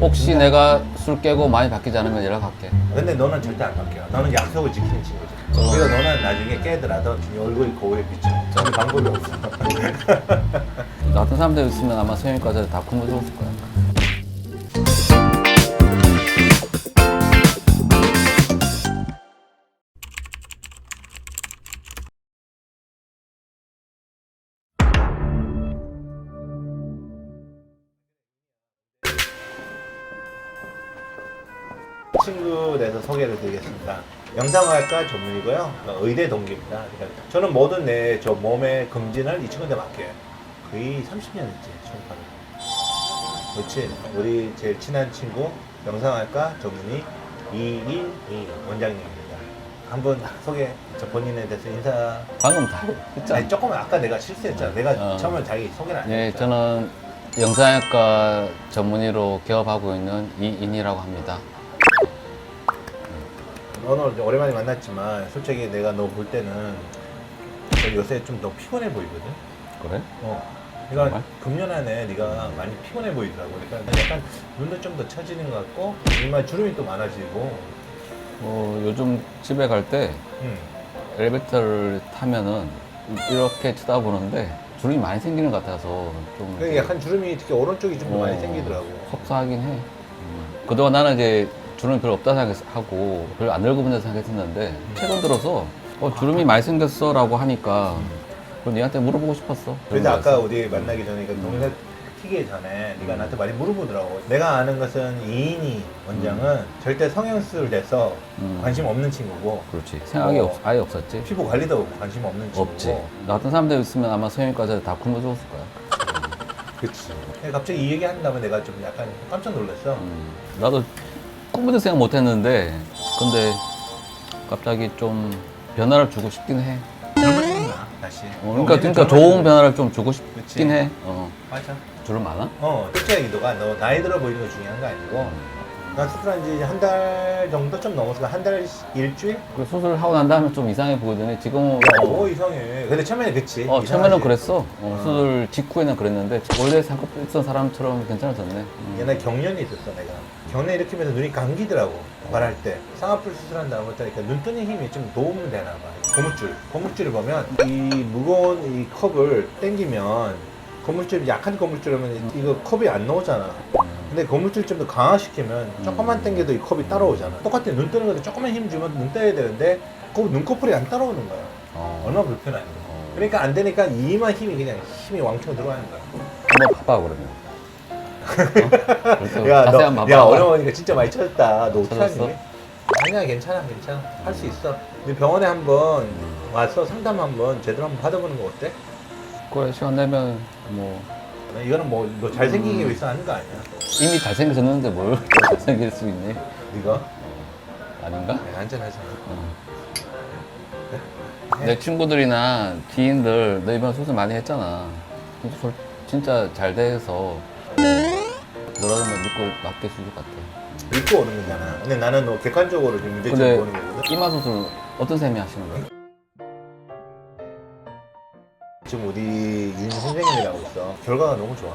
혹시 내가 술 깨고 많이 바뀌지 않으면 연락할게. 근데 너는 절대 안 바뀌어. 너는 약속을 지키는 친구지. 그리고 너는 나중에 깨더라도 네 얼굴이 거울에 비쳐. 전혀 방법이 없어. 나 같은 사람들 있으면 아마 수영이까지 다 굶어줬을 거야. 친구 내서 소개를 드리겠습니다. 영상학과 전문이고요. 어, 의대 동기입니다. 그러니까 저는 모든 내 저 몸의 검진을 이 친구한테 맡겨요. 거의 30년 했지, 총파를. 그렇지. 우리 제일 친한 친구 영상학과 전문의 이인희 원장님입니다. 한번 소개, 저 본인에 대해서 인사. 방금 다 했잖아. 아니, 조금 아까 내가 실수했잖아. 내가 어. 처음에 자기 소개를 안 네, 했잖아. 저는 영상학과 전문의로 개업하고 있는 이인이라고 합니다. 좀 오랜만에 만났지만 솔직히 내가 너 볼 때는 너 요새 좀더 피곤해 보이거든. 그래? 어. 그러니까 정말? 금년 안에 네가 많이 피곤해 보이더라고. 그러니까 약간 눈도 좀 더 처지는 것 같고 정말 주름이 또 많아지고. 뭐 요즘 집에 갈때 음. 엘리베이터를 타면은 이렇게 쳐다보는데 주름이 많이 생기는 것 같아서 좀 그러니까 약간 주름이 특히 오른쪽이 좀 더 많이 어, 생기더라고. 속상하긴 해. 음. 그동안 나는 이제 주름이 별로 없다 생각하고 별로 안 늙어본다 생각했었는데 최근 들어서 어, 주름이 많이 생겼어 라고 하니까 그럼 니한테 물어보고 싶었어. 그래서 아까. 우리 만나기 전에 그 동네 튀기 전에 네가 나한테 많이 물어보더라고. 내가 아는 것은 이인희 원장은 절대 성형수술 돼서 음. 관심 없는 친구고 그렇지 생각이 어. 없, 아예 없었지. 피부 관리도 관심 없는 친구고. 없지. 나 같은 사람들 있으면 아마 성형외과에서 다 굶어줬을 거야. 그치. 갑자기 이 얘기 한다면 내가 좀 약간 깜짝 놀랐어. 음, 나도 꿈에도 생각 못 했는데, 근데 갑자기 좀 변화를 주고 싶긴 해. 다시. 어, 그러니까, 그러니까 좋은 변화를 좀 주고 싶긴 그치. 해. 어, 맞아. 주름 많아? 어, 솔직히 너가 너 나이 들어 보이는 거 중요한 거 아니고, 나 수술한 지 한 달 정도 좀 넘었어. 한 달 일주일? 그 수술하고 난 다음에 좀 이상해 보이더니 지금은 야, 어, 뭐 이상해. 근데 처음에는 그치. 어, 이상하지. 처음에는 그랬어. 어, 수술 직후에는 그랬는데 원래 상급 있던 사람처럼 괜찮아졌네. 음. 옛날에 경련이 있었어, 내가. 경련 일으키면서 눈이 감기더라고. 말할 때. 쌍꺼풀 수술한 다음부터 이렇게 눈 뜨는 힘이 좀 도움이 되나 봐. 고무줄. 고무줄을 보면 이 무거운 이 컵을 당기면 고무줄, 약한 고무줄이면 이거 컵이 안 나오잖아. 근데 고무줄 좀 더 강화시키면 조금만 당겨도 이 컵이 따라오잖아. 똑같아. 눈 뜨는 것도 조금만 힘 주면 눈 떠야 되는데 그 눈꺼풀이 안 따라오는 거야. 어. 얼마나 불편한지. 어. 그러니까 안 되니까 이만 힘이 그냥 힘이 왕창 들어가는 거야. 한번 봐봐 그러면. 어? 그래서 야, 자세히 너, 한번 야 봐봐. 어려우니까 진짜 많이 쳐졌다. 너 어떡하니? 쳐졌어? 아니야, 괜찮아, 괜찮아. 할 수 있어. 우리 병원에 한번 와서 상담 한번 제대로 한번 받아보는 거 어때? 그래 시간 내면 뭐 이거는 뭐 너 잘생기기 음. 위해서 하는 거 아니야? 이미 잘생겼는데 뭘또 잘생길 수 있니? 네가? 아닌가? 네, 한잔하자. 내 친구들이나 지인들 너 이번 수술 많이 했잖아. 진짜, 솔- 진짜 잘 돼서 너라도 믿고 맡길 것 같아. 믿고 오는 거잖아. 근데 나는 너 객관적으로 지금 문제점 근데 보는 거거든. 이마 수술 어떤 셈이 하시는 거야? 지금 우리 윤 선생님이라고 있어. 결과가 너무 좋아.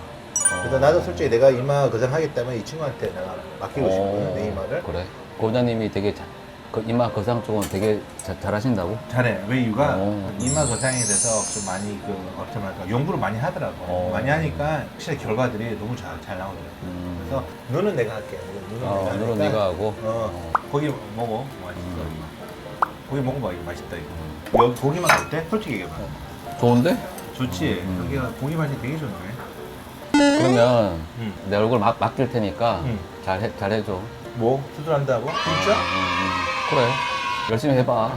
그래서 어. 나도 솔직히 내가 이마 거상하겠다면 이 친구한테 내가 맡기고 싶거든, 어, 내 이마를. 그래. 고자님이 되게 자, 그 이마 거상 쪽은 되게 자- 잘하신다고? 잘해. 왜 이유가 어. 이마 거상에 대해서 좀 많이 그 어떻게 말까 연구를 많이 하더라고. 어. 많이 하니까 확실히 결과들이 너무 잘, 잘 나오더라고. 음. 그래서 눈은 내가 할게. 눈은 어, 내가 눈은 하니까. 네가 하고. 어. 고기 먹어. 맛있어. 음. 고기 먹어봐. 이거 맛있다 이거. 여기 고기만 어때? 솔직히 얘기해봐. 좋은데? 좋지. 음. 여기가 고기 맛이 되게 좋네. 그러면 응. 내 얼굴 막, 맡길 테니까 응. 잘, 해, 잘 해줘. 뭐 수술한다고? 진짜? 음, 음. 그래. 열심히 해봐.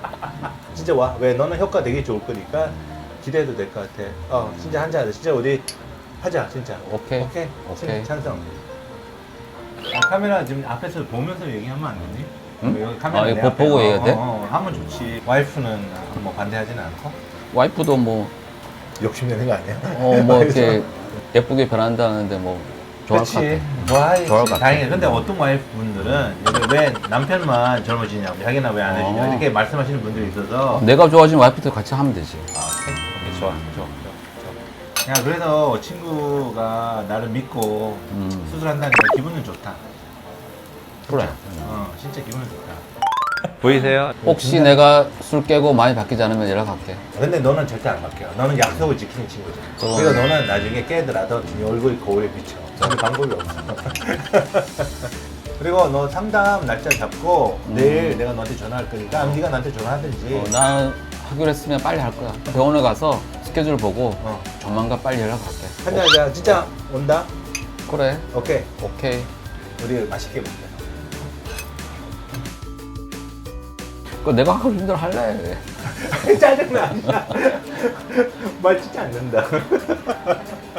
진짜 와. 왜 너는 효과 되게 좋을 거니까 기대해도 될 것 같아. 어, 진짜 한잔 하자. 진짜 우리 하자. 진짜. 오케이. 오케이. 오케이. 찬성. 아, 카메라 지금 앞에서 보면서 얘기하면 안 되니? 응? 여기 카메라 아, 내 이거 앞에. 보고 어, 얘기해야 돼? 어, 어, 하면 좋지. 와이프는 뭐 반대하지는 않고? 와이프도 뭐, 욕심내는 거 아니야? 어, 뭐 이렇게 예쁘게 변한다는데 뭐 좋아할 것 그렇지. 같아. 좋아하지. 좋아할 것 같아. 다행이야. 근데 어떤 와이프분들은 이게 왜 남편만 젊어지냐고, 자기는 왜안 해주냐 어. 이렇게 말씀하시는 분들이 있어서. 내가 좋아지면 와이프도 같이 하면 되지. 아, 오케이. 오케이. 좋아. 좋아. 좋아. 좋아. 야 그래서 친구가 나를 믿고 음. 수술한다니까 기분은 좋다. 그래. 어 진짜 기분은 좋다. 보이세요? 혹시 내가 술 깨고 많이 바뀌지 않으면 연락할게. 근데 너는 절대 안 바뀌어. 너는 약속을 지키는 친구지. 저건- 그래서 너는 나중에 깨더라도 네 얼굴이 거울에 비쳐. 전혀 방법이 없어. 그리고 너 상담 날짜 잡고 내일 내가 너한테 전화할 거니까 네가 나한테 전화하든지. 어, 나 하기로 했으면 빨리 할 거야. 병원에 가서 스케줄 보고 어. 조만간 빨리 연락할게. 한잔하자. 진짜 온다. 그래. 오케이. 오케이. 우리 맛있게 먹자. 그 내가 하고 대로 할래. 짜증나. 말 진짜 안 난다.